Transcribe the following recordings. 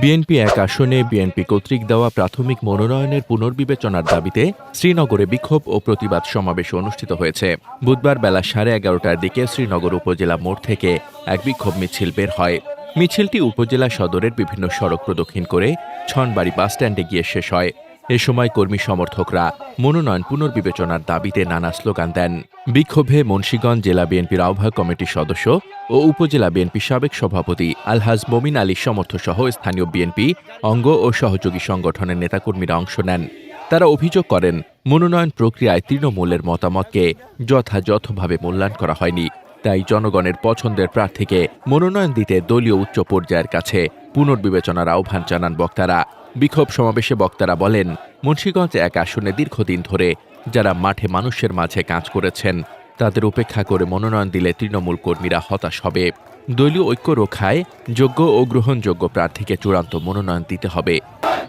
BNP এক আসনে BNP কর্তৃক দেওয়া প্রাথমিক মনোনয়নের পুনর্বিবেচনার দাবিতে শ্রীনগরে বিক্ষোভ ও প্রতিবাদ সমাবেশ অনুষ্ঠিত হয়েছে। বুধবার বেলা সাড়ে এগারোটার দিকে শ্রীনগর উপজেলা মোড় থেকে এক বিক্ষোভ মিছিল বের হয়। মিছিলটি উপজেলা সদরের বিভিন্ন সড়ক প্রদক্ষিণ করে ছনবাড়ি বাসস্ট্যান্ডে গিয়ে শেষ হয়। এ সময় কর্মী সমর্থকরা মনোনয়ন পুনর্বিবেচনার দাবিতে নানা স্লোগান দেন। বিক্ষোভে মুন্সীগঞ্জ জেলা বিএনপির আহ্বায়ক কমিটির সদস্য ও উপজেলা বিএনপি সাবেক সভাপতি আলহাজ মমিন আলী সমর্থসহ স্থানীয় বিএনপি, অঙ্গ ও সহযোগী সংগঠনের নেতাকর্মীরা অংশ নেন। তারা অভিযোগ করেন, মনোনয়ন প্রক্রিয়ায় তৃণমূলের মতামতকে যথাযথভাবে মূল্যায়ন করা হয়নি। তাই জনগণের পছন্দের প্রার্থীকে মনোনয়ন দিতে দলীয় উচ্চ পর্যায়ের কাছে পুনর্বিবেচনার আহ্বান জানান বক্তারা। বিক্ষোভ সমাবেশে বক্তারা বলেন, মুন্সীগঞ্জ এক আসনে দীর্ঘদিন ধরে যারা মাঠে মানুষের মাঝে কাজ করেছেন, তাদের উপেক্ষা করে মনোনয়ন দিলে তৃণমূল কর্মীরা হতাশ হবে। দলীয় ঐক্য রক্ষায় যোগ্য ও গ্রহণযোগ্য প্রার্থীকে চূড়ান্ত মনোনয়ন দিতে হবে।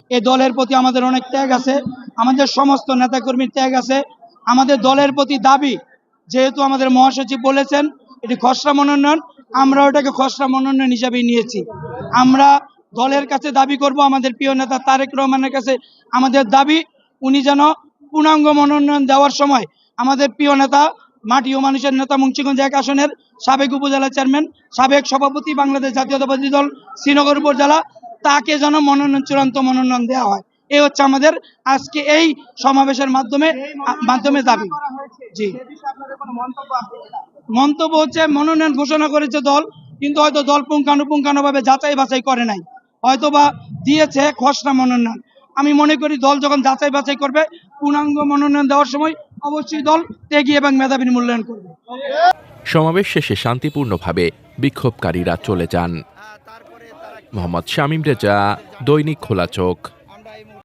এ দলের প্রতি আমাদের অনেক ত্যাগ আছে, আমাদের সমস্ত নেতাকর্মীর ত্যাগ আছে। আমাদের দলের প্রতি দাবি, যেহেতু আমাদের মহাসচিব বলেছেন, এটি খসড়া মনোনয়ন, আমরা ওটাকে খসড়া মনোনয়ন হিসাবেই নিয়েছি। আমরা দলের কাছে দাবি করব, আমাদের প্রিয় নেতা তারেক রহমানের কাছে আমাদের দাবি, উনি যেন পূর্ণাঙ্গ মনোনয়ন দেওয়ার সময় আমাদের প্রিয় নেতা, মাটি ও মানুষের নেতা মুন্সিগঞ্জ এক আসনের সাবেক উপজেলা চেয়ারম্যান, সাবেক সভাপতি বাংলাদেশ জাতীয়তাবাদী দল, শ্রীনগর উপজেলা, তাকে যেন মনোনয়ন, চূড়ান্ত মনোনয়ন দেওয়া হয়। এই হচ্ছে আমাদের আজকে এই সমাবেশের মাধ্যমে মাধ্যমে দাবি। জি। মন্তব্য হচ্ছে, মনোনয়ন ঘোষণা করেছে দল, কিন্তু হয়তো দল পুঙ্খানুপুঙ্খানুভাবে যাচাই বাছাই করে নাই। হয়তো বা দিয়েছে খসড়া মনোনয়ন। আমি মনে করি দল যখন যাচাই বাছাই করবে, পূর্ণাঙ্গ মনোনয়ন দেওয়ার সময় অবশ্যই দল ত্যাগী এবং মেধাবীর মূল্যায়ন করবে। সমাবেশ শেষে শান্তিপূর্ণভাবে বিক্ষোভকারীরা চলে যান। মোহাম্মদ শামীম রেজা, দৈনিক খোলা চোখ।